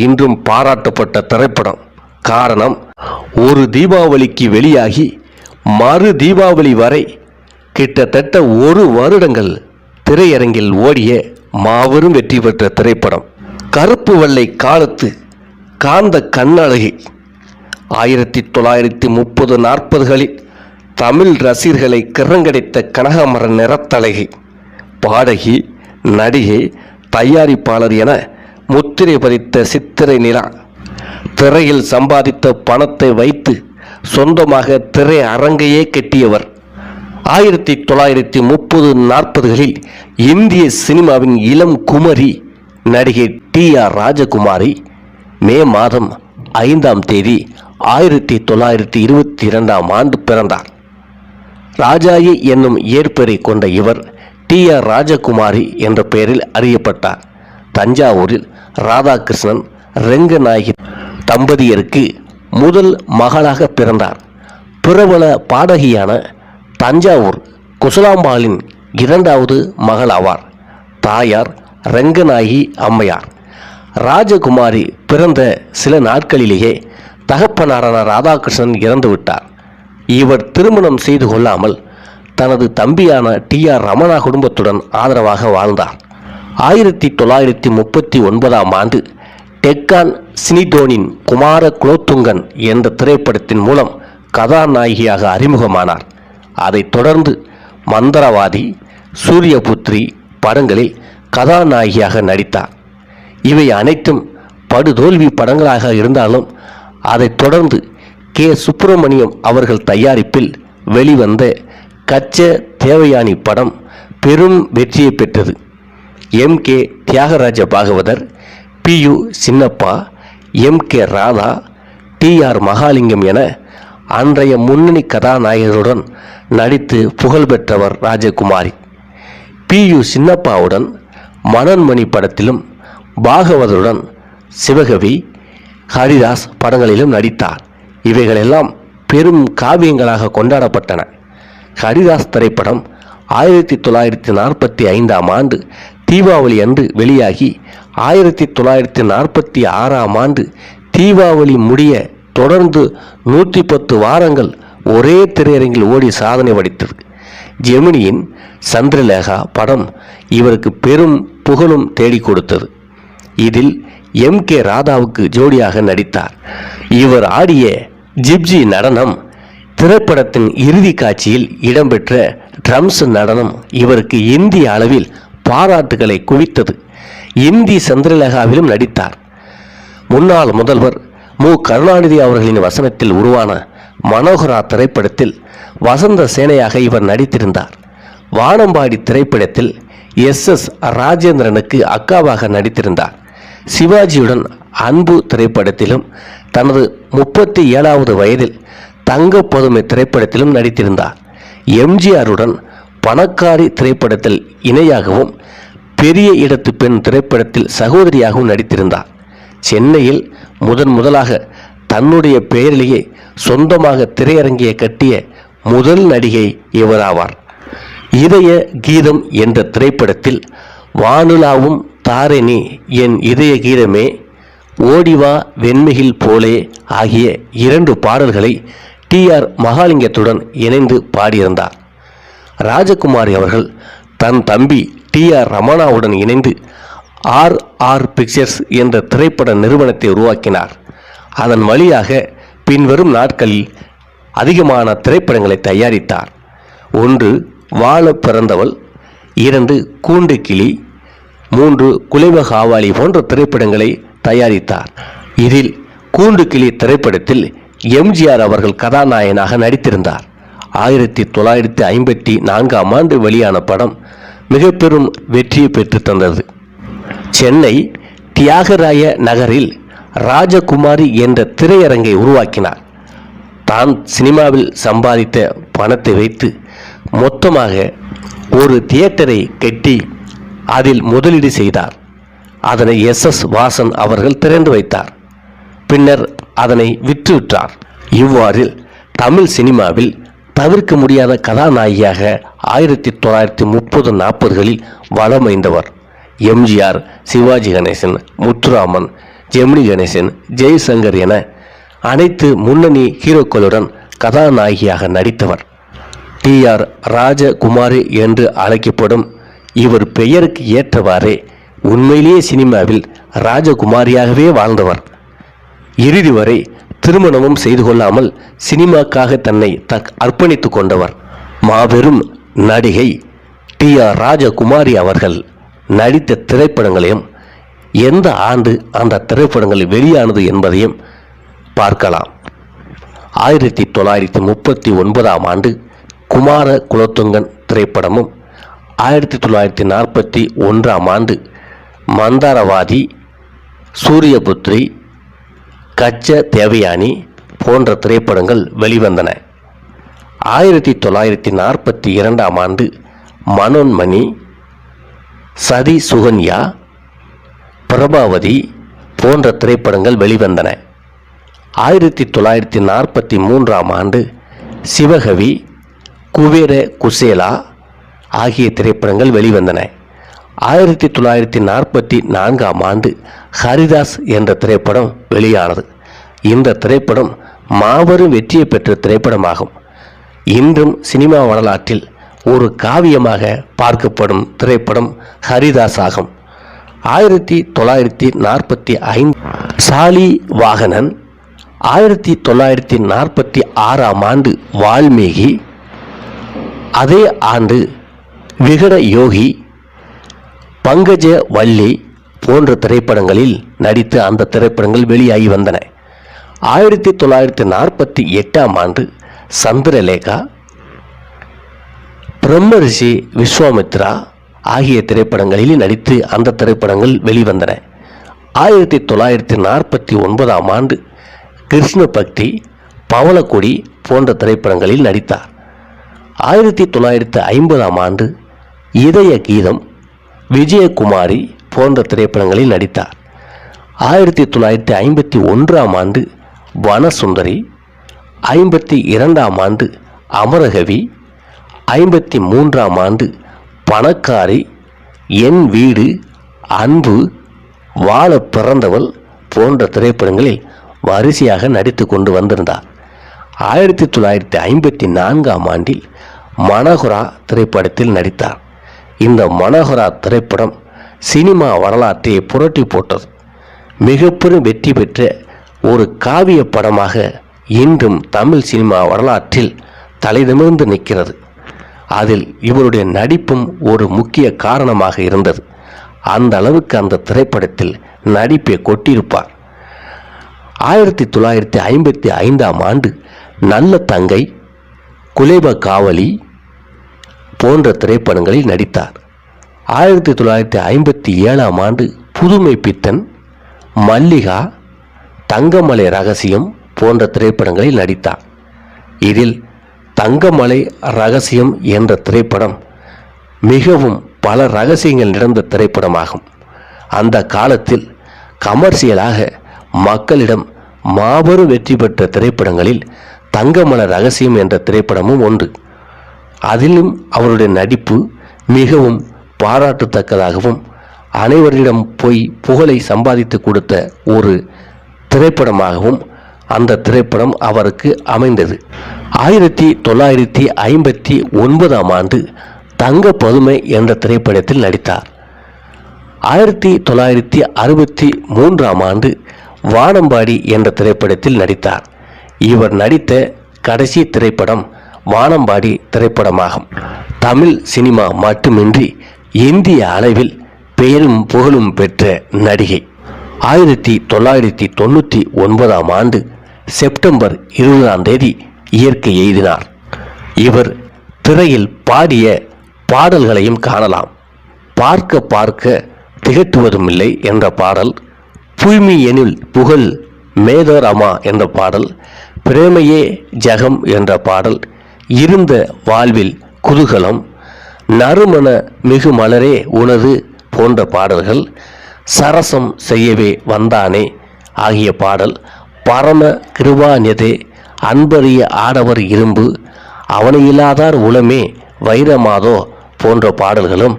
இன்றும் பாராட்டப்பட்ட திரைப்படம். காரணம் ஒரு தீபாவளிக்கு வெளியாகி மறு தீபாவளி வரை கிட்டத்தட்ட ஒரு வருடங்கள் திரையரங்கில் ஓடிய மாபெரும் வெற்றி பெற்ற திரைப்படம். கருப்பு வெள்ளை காலத்து காந்த கண்ணழகி. ஆயிரத்தி தொள்ளாயிரத்தி முப்பது நாற்பதுகளில் தமிழ் ரசிகர்களை கிறங்கடித்த கனகமர நிறத்தழகி பாடகி நடிகை தயாரிப்பாளர் என முத்திரை பதித்த சித்திரை நிலா. திரையில் சம்பாதித்த பணத்தை வைத்து சொந்தமாக திரை அரங்கையே கட்டியவர். ஆயிரத்தி தொள்ளாயிரத்தி முப்பது நாற்பதுகளில் இந்திய சினிமாவின் இளம் குமரி நடிகை டி ஆர் ராஜகுமாரி மே மாதம் ஐந்தாம் தேதி ஆயிரத்தி தொள்ளாயிரத்தி இருபத்தி இரண்டாம் ஆண்டு பிறந்தார். ராஜாயி என்னும் ஏற்பெறை கொண்ட இவர் டி ஆர் ராஜகுமாரி என்ற பெயரில் அறியப்பட்டார். தஞ்சாவூரில் ராதாகிருஷ்ணன் ரெங்கநாயகி தம்பதியருக்கு முதல் மகளாக பிறந்தார். பிரபல பாடகியான தஞ்சாவூர் குசலாம்பாளின் இரண்டாவது மகள் ஆவார் தாயார் ரெங்கநாயகி அம்மையார். ராஜகுமாரி பிறந்த சில நாட்களிலேயே தகப்பனாரான ராதாகிருஷ்ணன் இறந்துவிட்டார் இவர் திருமணம் செய்து கொள்ளாமல் தனது தம்பியான டி ஆர் ரமணா குடும்பத்துடன் ஆதரவாக வாழ்ந்தார். ஆயிரத்தி தொள்ளாயிரத்தி முப்பத்தி ஒன்பதாம் ஆண்டு டெக்கான் சினிடோனின் குமார குலோத்துங்கன் என்ற திரைப்படத்தின் மூலம் கதாநாயகியாக அறிமுகமானார். அதைத் தொடர்ந்து மந்திரவாதி சூரியபுத்ரி படங்களில் கதாநாயகியாக நடித்தார். இவை அனைத்தும் படுதோல்வி படங்களாக இருந்தாலும் அதைத் தொடர்ந்து கே. சுப்பிரமணியம் அவர்கள் தயாரிப்பில் வெளிவந்த கச்ச தேவயானி படம் பெரும் வெற்றியை பெற்றது. M K Thyagaraja Bhagavathar P U Chinnappa M K Radha T R Mahalingam என அன்றைய முன்னணி கதாநாயகருடன் நடித்து புகழ்பெற்றவர் ராஜகுமாரி. பி யு சின்னப்பாவுடன் மனன்மணி படத்திலும் பாகவதருடன் சிவகவி ஹரிதாஸ் படங்களிலும் நடித்தார். இவைகளெல்லாம் பெரும் காவியங்களாக கொண்டாடப்பட்டன. ஹரிதாஸ் திரைப்படம் ஆயிரத்தி தொள்ளாயிரத்தி நாற்பத்தி ஐந்தாம் ஆண்டு தீபாவளி அன்று வெளியாகி ஆயிரத்தி தொள்ளாயிரத்தி நாற்பத்தி ஆறாம் ஆண்டு தீபாவளி முடிய தொடர்ந்து நூற்றி பத்து வாரங்கள் ஒரே திரையரங்கில் ஓடி சாதனை படைத்தது. ஜெமினியின் சந்திரலேகா படம் இவருக்கு பெரும் புகழும் தேடிக் கொடுத்தது. இதில் எம் கே ராதாவுக்கு ஜோடியாக நடித்தார். இவர் ஆடிய ஜிப்ஜி நடனம் திரைப்படத்தின் இறுதி காட்சியில் இடம்பெற்ற ட்ரம்ஸ் நடனம் இவருக்கு இந்திய அளவில் பாராட்டுகளை குவித்தது. இந்தி சந்திரலேகாவிலும் நடித்தார். முன்னாள் முதல்வர் மு. கருணாநிதி அவர்களின் வசனத்தில் உருவான மனோகரா திரைப்படத்தில் வசந்த சேனையாக இவர் நடித்திருந்தார். வானம்பாடி திரைப்படத்தில் எஸ். எஸ். ராஜேந்திரனுக்கு அக்காவாக நடித்திருந்தார். சிவாஜியுடன் அன்பு திரைப்படத்திலும் தனது முப்பத்தி ஏழாவது வயதில் தங்க பதுமை திரைப்படத்திலும் நடித்திருந்தார். எம்ஜிஆருடன் பணக்காரி திரைப்படத்தில் இணையாகவும் பெரிய இடத்து பெண் திரைப்படத்தில் சகோதரியாகவும் நடித்திருந்தார். சென்னையில் முதன் முதலாக தன்னுடைய பெயரிலேயே சொந்தமாக திரையரங்கியை கட்டிய முதல் நடிகை இவராவார். இதய கீதம் என்ற திரைப்படத்தில் வானுலாவும் தாரணி என் இதய கீதமே ஓடிவா வெண்மிகில் போலே ஆகிய இரண்டு பாடல்களை டி ஆர் மகாலிங்கத்துடன் இணைந்து பாடியிருந்தார். ராஜகுமாரி அவர்கள் தன் தம்பி டி ஆர் ரமணாவுடன் இணைந்து ஆர் ஆர் பிக்சர்ஸ் என்ற திரைப்பட நிறுவனத்தை உருவாக்கினார். அதன் வழியாக பின்வரும் நாட்களில் அதிகமான திரைப்படங்களை தயாரித்தார். ஒன்று வாழ பிறந்தவள். இரண்டு கூண்டு கிளி. மூன்று குலைவ காவாலி போன்ற திரைப்படங்களை தயாரித்தார். இதில் கூண்டு கிளி திரைப்படத்தில் எம்ஜிஆர் அவர்கள் கதாநாயகனாக நடித்திருந்தார். ஆயிரத்தி தொள்ளாயிரத்தி ஐம்பத்தி நான்காம் ஆண்டு வெளியான படம் மிக பெரும் வெற்றியை பெற்று தந்தது. சென்னை தியாகராய நகரில் ராஜகுமாரி என்ற திரையரங்கை உருவாக்கினார். தான் சினிமாவில் சம்பாதித்த பணத்தை வைத்து மொத்தமாக ஒரு தியேட்டரை கட்டி அதில் முதலீடு செய்தார். அதனை எஸ் எஸ் வாசன் அவர்கள் திறந்து வைத்தார். பின்னர் அதனை விற்றுவிட்டார். இவ்வாறில் தமிழ் சினிமாவில் தவிர்க்க முடியாத கதாநாயகியாக ஆயிரத்தி தொள்ளாயிரத்தி முப்பது நாற்பதுகளில் வளமைந்தவர் எம்ஜிஆர் சிவாஜி கணேசன் முத்துராமன் ஜெமினி கணேசன் ஜெய்சங்கர் என அனைத்து முன்னணி ஹீரோக்களுடன் கதாநாயகியாக நடித்தவர். டி ஆர் ராஜகுமாரி என்று அழைக்கப்படும் இவர் பெயருக்கு ஏற்றவாறே உண்மையிலேயே சினிமாவில் ராஜகுமாரியாகவே வாழ்ந்தவர். இறுதி வரை திருமணமும் செய்து கொள்ளாமல் சினிமாக்காக தன்னை தக் அர்ப்பணித்துக் கொண்டவர் மாபெரும் நடிகை டி ஆர் ராஜகுமாரி அவர்கள் நடித்த திரைப்படங்களையும் எந்த ஆண்டு அந்த திரைப்படங்கள் வெளியானது என்பதையும் பார்க்கலாம். ஆயிரத்தி தொள்ளாயிரத்தி முப்பத்தி ஒன்பதாம் ஆண்டு குமார குலத்துங்கன் திரைப்படமும் ஆயிரத்தி தொள்ளாயிரத்தி நாற்பத்தி ஒன்றாம் ஆண்டு மந்தாரவாதி சூரியபுத்ரி கச்ச தேவயானி போன்ற திரைப்படங்கள் வெளிவந்தன. ஆயிரத்தி தொள்ளாயிரத்தி நாற்பத்தி இரண்டாம் ஆண்டு மனோன்மணி சதி சுகன்யா பிரபாவதி போன்ற திரைப்படங்கள் வெளிவந்தன. ஆயிரத்தி தொள்ளாயிரத்தி நாற்பத்தி மூன்றாம் ஆண்டு சிவகவி குபேர குசேலா ஆகிய திரைப்படங்கள் வெளிவந்தன. ஆயிரத்தி தொள்ளாயிரத்தி நாற்பத்தி நான்காம் ஆண்டு ஹரிதாஸ் என்ற திரைப்படம் வெளியானது. இந்த திரைப்படம் மாபெரும் வெற்றியை பெற்ற திரைப்படமாகும். இன்றும் சினிமா வரலாற்றில் ஒரு காவியமாக பார்க்கப்படும் திரைப்படம் ஹரிதாஸ் ஆகும். ஆயிரத்தி தொள்ளாயிரத்தி நாற்பத்தி ஐந்து சாலி வாகனன் ஆயிரத்தி தொள்ளாயிரத்தி நாற்பத்தி ஆறாம் ஆண்டு வால்மீகி அதே ஆண்டு விகட யோகி பங்கஜ வள்ளி போன்ற திரைப்படங்களில் நடித்து அந்த திரைப்படங்கள் வெளியாகி வந்தன. ஆயிரத்தி தொள்ளாயிரத்தி நாற்பத்தி எட்டாம் ஆண்டு சந்திரலேகா பிரம்மரிஷி விஸ்வாமித்ரா ஆகிய திரைப்படங்களில் நடித்து அந்த திரைப்படங்கள் வெளிவந்தன. ஆயிரத்தி தொள்ளாயிரத்தி நாற்பத்தி ஒன்பதாம் ஆண்டு கிருஷ்ண பக்தி பவளக்கொடி போன்ற திரைப்படங்களில் நடித்தார். ஆயிரத்தி தொள்ளாயிரத்தி ஐம்பதாம் ஆண்டு இதய கீதம் விஜயகுமாரி போன்ற திரைப்படங்களில் நடித்தார். ஆயிரத்தி தொள்ளாயிரத்தி ஐம்பத்தி ஒன்றாம் ஆண்டு வனசுந்தரி ஐம்பத்தி இரண்டாம் ஆண்டு அமரகவி ஐம்பத்தி மூன்றாம் ஆண்டு பணக்காரி என் வீடு அன்பு வாழ பிறந்தவள் போன்ற திரைப்படங்களில் வரிசையாக நடித்து கொண்டு வந்திருந்தார். ஆயிரத்தி தொள்ளாயிரத்தி ஐம்பத்தி நான்காம் ஆண்டில் மனகுரா திரைப்படத்தில் நடித்தார். இந்த மனோகரா திரைப்படம் சினிமா வரலாற்றை புரட்டி போட்டது. மிகப்பெரும் வெற்றி பெற்ற ஒரு காவிய படமாக இன்றும் தமிழ் சினிமா வரலாற்றில் தலைநிமிர்ந்து நிற்கிறது. அதில் இவருடைய நடிப்பும் ஒரு முக்கிய காரணமாக இருந்தது. அந்த அளவுக்கு அந்த திரைப்படத்தில் நடிப்பை கொட்டியிருப்பார். ஆயிரத்தி தொள்ளாயிரத்தி ஐம்பத்தி ஐந்தாம் ஆண்டு நல்ல தங்கை குலேப காவலி போன்ற திரைப்படங்களில் நடித்தார். ஆயிரத்தி தொள்ளாயிரத்தி ஐம்பத்தி ஏழாம் ஆண்டு புதுமை பித்தன் மல்லிகா தங்கமலை ரகசியம் போன்ற திரைப்படங்களில் நடித்தார். இதில் தங்கமலை ரகசியம் என்ற திரைப்படம் மிகவும் பல ரகசியங்கள் நிறைந்த திரைப்படமாகும். அந்த காலத்தில் கமர்ஷியலாக மக்களிடம் மாபெரும் வெற்றி பெற்ற திரைப்படங்களில் தங்கமல ரகசியம் என்ற திரைப்படமும் ஒன்று. அதிலும் அவருடைய நடிப்பு மிகவும் பாராட்டத்தக்கதாகவும் அனைவரிடம் போய் புகழை சம்பாதித்து கொடுத்த ஒரு திரைப்படமாகவும் அந்த திரைப்படம் அவருக்கு அமைந்தது. ஆயிரத்தி தொள்ளாயிரத்தி ஐம்பத்தி ஒன்பதாம் ஆண்டு தங்க பதுமை என்ற திரைப்படத்தில் நடித்தார். ஆயிரத்தி தொள்ளாயிரத்தி அறுபத்தி மூன்றாம் ஆண்டு வானம்பாடி என்ற திரைப்படத்தில் நடித்தார். இவர் நடித்த கடைசி திரைப்படம் வானம்பாடி திரைப்படமாகும். தமிழ் சினிமா மட்டுமின்றி இந்திய அளவில் பெயரும் புகழும் பெற்ற நடிகை. ஆயிரத்தி தொள்ளாயிரத்தி தொண்ணூற்றி ஒன்பதாம் ஆண்டு செப்டம்பர் இருபதாம் தேதி இயற்கை எய்தினார். இவர் திரையில் பாடிய பாடல்களையும் காணலாம். பார்க்க பார்க்க திகட்டுவதும் இல்லை என்ற பாடல் புய்மி எனில் புகழ் மேதரமா என்ற பாடல் பிரேமையே ஜகம் என்ற பாடல் இருந்த வாழ்வில் குதூகலம் நறுமண மிகு மலரே உனது போன்ற பாடல்கள் சரசம் செய்யவே வந்தானே ஆகிய பாடல். பரம கிருபாநிதே அன்பறிய ஆடவர் இரும்பு அவனையில்லாதார் உளமே வைரமாதோ போன்ற பாடல்களும்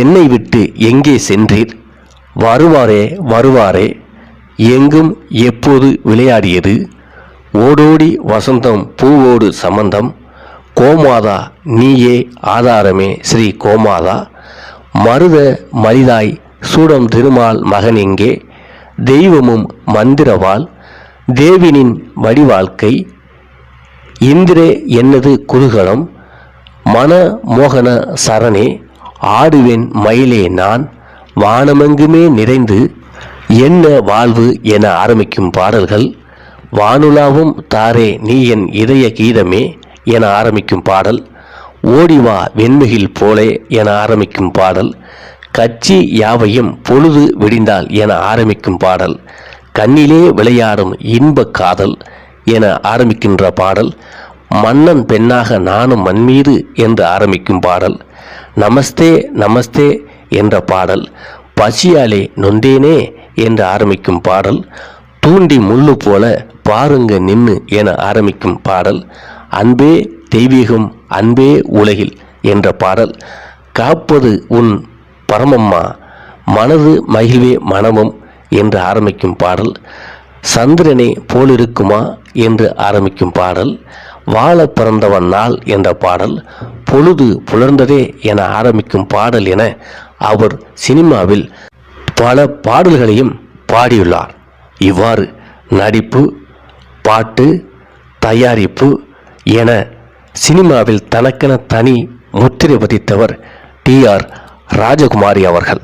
என்னை விட்டு எங்கே சென்றீர்? வருவாரே வருவாரே எங்கும் எப்போது விளையாடியது? ஓடோடி வசந்தம் பூவோடு சம்பந்தம். கோமாதா நீயே ஆதாரமே ஸ்ரீ கோமாதா. மருத மரிதாய் சூடம் திருமால் மகன் எங்கே? தெய்வமும் மந்திரவாள் தேவினின் வடிவாழ்க்கை இந்திரே என்னது குதூகலம் மன மோகன சரணே ஆடுவேன் மயிலே நான். வானமெங்குமே நிறைந்து என்ன வாழ்வு என ஆரம்பிக்கும் பாடல்கள். வானுலாவும் தாரே நீ என் இதய கீதமே என ஆரம்பிக்கும் பாடல். ஓடிவா வெண்முகில் போலே என ஆரம்பிக்கும் பாடல். கட்சி யாவையும் பொழுது விடிந்தால் என ஆரம்பிக்கும் பாடல். கண்ணிலே விளையாடும் இன்ப காதல் என ஆரம்பிக்கின்ற பாடல். மன்னன் பெண்ணாக நானும் மண்மீது என்று ஆரம்பிக்கும் பாடல். நமஸ்தே நமஸ்தே என்ற பாடல். பசியாலே நொந்தேனே என்று ஆரம்பிக்கும் பாடல். தூண்டி முள்ளு போல பாருங்க நின்று என ஆரம்பிக்கும் பாடல் அன்பே தெய்வீகம் அன்பே உலகில் என்ற பாடல். காப்பது உன் பரமம்மா மனது மகிழ்வே மனமும் என்று ஆரம்பிக்கும் பாடல். சந்திரனே போலிருக்குமா என்று ஆரம்பிக்கும் பாடல். வாழ பிறந்தவன் நாள் என்ற பாடல். பொழுது புலர்ந்ததே என ஆரம்பிக்கும் பாடல் என அவர் சினிமாவில் பல பாடல்களையும் பாடியுள்ளார். இவ்வாறு நடிப்பு பாட்டு தயாரிப்பு என சினிமாவில் தனக்கென தனி முத்திரை பதித்தவர் டி ஆர் ராஜகுமாரி அவர்கள்.